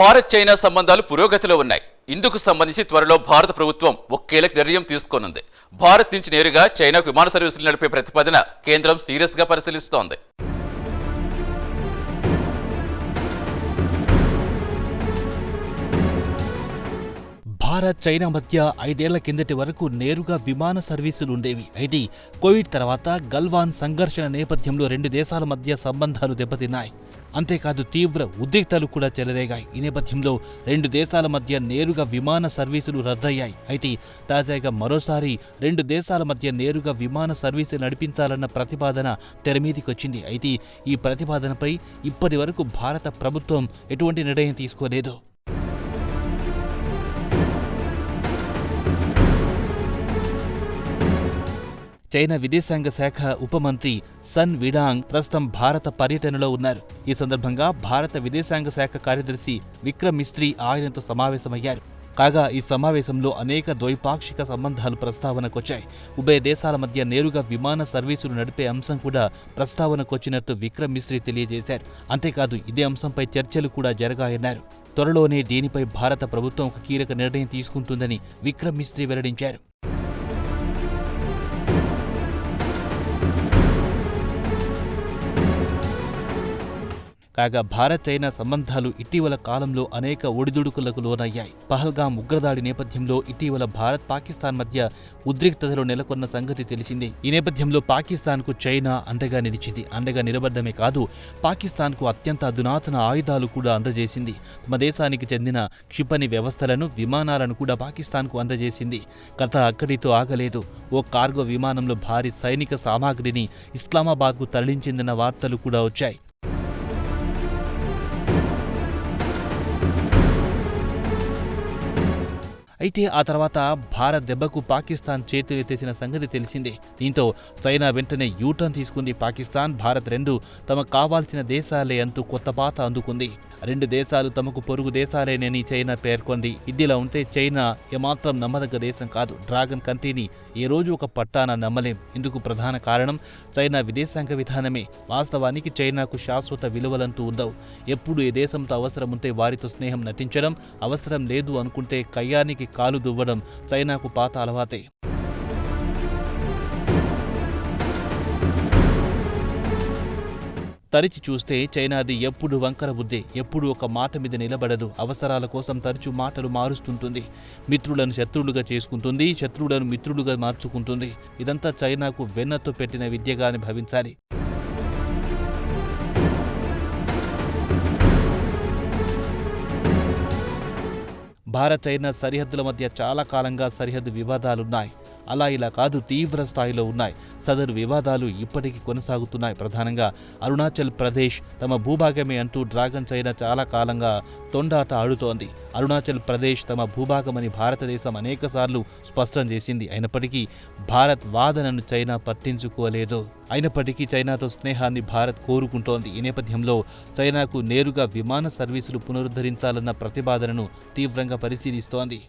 Bharat China సంబంధాలు పురోగతిలో ఉన్నాయి. ఇందుకు సంబంధించి త్వరలో భారత ప్రభుత్వం ఒక కీలక నిర్ణయం తీసుకోనుంది. భారత్ నుంచి నేరుగా చైనాకు విమాన సర్వీసులు నడిపే ప్రతిపాదన కేంద్రం సీరియస్గా పరిశీలిస్తోంది. భారత్ చైనా మధ్య ఐదేళ్ళ కిందటి వరకు నేరుగా విమాన సర్వీసులు ఉండేవి. అయితే కోవిడ్ తర్వాత గల్వాన్ సంఘర్షణ నేపథ్యంలో రెండు దేశాల మధ్య సంబంధాలు దెబ్బతిన్నాయి. అంతేకాదు తీవ్ర ఉద్రిక్తలు కూడా చెలరేగాయి. ఈ నేపథ్యంలో రెండు దేశాల మధ్య నేరుగా విమాన సర్వీసులు రద్దయ్యాయి. అయితే తాజాగా మరోసారి రెండు దేశాల మధ్య నేరుగా విమాన సర్వీసులు నడిపించాలన్న ప్రతిపాదన తెరమీదికొచ్చింది అయితే ఈ ప్రతిపాదనపై ఇప్పటి వరకు భారత ప్రభుత్వం ఎటువంటి నిర్ణయం తీసుకోలేదు. చైనా విదేశాంగ శాఖ ఉప మంత్రి సన్ విడాంగ్ ప్రస్తుతం భారత పర్యటనలో ఉన్నారు. ఈ సందర్భంగా భారత విదేశాంగ శాఖ కార్యదర్శి విక్రమ్ మిస్త్రీ ఆయనతో సమావేశమయ్యారు. కాగా ఈ సమావేశంలో అనేక ద్వైపాక్షిక సంబంధాలు ప్రస్తావనకొచ్చాయి. ఉభయ దేశాల మధ్య నేరుగా విమాన సర్వీసులు నడిపే అంశం కూడా ప్రస్తావనకొచ్చినట్టు విక్రమ్ మిస్త్రీ తెలియజేశారు. అంతేకాదు ఇదే అంశంపై చర్చలు కూడా జరగాయన్నారు. త్వరలోనే దీనిపై భారత ప్రభుత్వం ఒక కీలక నిర్ణయం తీసుకుంటుందని విక్రమ్ మిస్త్రీ వెల్లడించారు. కాగా భారత్ చైనా సంబంధాలు ఇటీవల కాలంలో అనేక ఒడిదుడుకులకు లోనయ్యాయి. పహల్గాం ఉగ్రదాడి నేపథ్యంలో ఇటీవల భారత్ పాకిస్తాన్ మధ్య ఉద్రిక్తతలు నెలకొన్న సంగతి తెలిసిందే. ఈ నేపథ్యంలో పాకిస్తాన్కు చైనా అండగా నిలిచింది. అండగా నిలబడ్డమే కాదు పాకిస్తాన్కు అత్యంత అధునాతన ఆయుధాలు కూడా అందజేసింది. తమ దేశానికి చెందిన క్షిపణి వ్యవస్థలను విమానాలను కూడా పాకిస్తాన్కు అందజేసింది. కథ అక్కడితో ఆగలేదు. ఓ కార్గో విమానంలో భారీ సైనిక సామాగ్రిని ఇస్లామాబాద్కు తరలించిందన్న వార్తలు కూడా వచ్చాయి. అయితే ఆ తర్వాత భారత్ దెబ్బకు పాకిస్తాన్ చేతులెత్తేసిన సంగతి తెలిసిందే. దీంతో చైనా వెంటనే యూటర్న్ తీసుకుంది. పాకిస్తాన్ భారత్ రెండు తమకు కావాల్సిన దేశాలే అంటూ కొత్త పాత అందుకుంది. రెండు దేశాలు తమకు పొరుగు దేశాలేనని చైనా పేర్కొంది. ఇదిలా ఉంటే చైనా ఏమాత్రం నమ్మదగ్గ దేశం కాదు. డ్రాగన్ కంట్రీని ఏ రోజు ఒక పట్టాన నమ్మలేం. ఇందుకు ప్రధాన కారణం చైనా విదేశాంగ విధానమే. వాస్తవానికి చైనాకు శాశ్వత విలువలంటూ ఉండవు. ఎప్పుడు ఏ దేశంతో అవసరం ఉంటే వారితో స్నేహం నటించడం అవసరం లేదు అనుకుంటే కయ్యానికి కాలు దువ్వడం చైనాకు పాత అలవాతే తరిచి చూస్తే చైనాది ఎప్పుడు వంకర బుద్ధే ఎప్పుడు ఒక మాట మీద నిలబడదు. అవసరాల కోసం తరచు మాటలు మారుస్తుంటుంది. మిత్రులను శత్రువులుగా చేసుకుంటుంది శత్రువులను మిత్రులుగా మార్చుకుంటుంది. ఇదంతా చైనాకు వెన్నతో పెట్టిన విద్యగాని భావించాలి. భారత్ చైనా సరిహద్దుల మధ్య చాలా కాలంగా సరిహద్దు వివాదాలున్నాయి. అలా ఇలా కాదు తీవ్ర స్థాయిలో ఉన్నాయి. సదరు వివాదాలు ఇప్పటికీ కొనసాగుతున్నాయి. ప్రధానంగా అరుణాచల్ ప్రదేశ్ తమ భూభాగమే అంటూ డ్రాగన్ చైనా చాలా కాలంగా తొండాట ఆడుతోంది. అరుణాచల్ ప్రదేశ్ తమ భూభాగమని భారతదేశం అనేకసార్లు స్పష్టం చేసింది. అయినప్పటికీ భారత్ వాదనను చైనా పట్టించుకోలేదు. అయినప్పటికీ చైనాతో స్నేహాన్ని భారత్ కోరుకుంటోంది. ఈ నేపథ్యంలో చైనాకు నేరుగా విమాన సర్వీసులు పునరుద్ధరించాలన్న ప్రతిపాదనను తీవ్రంగా పరిశీలిస్తోంది.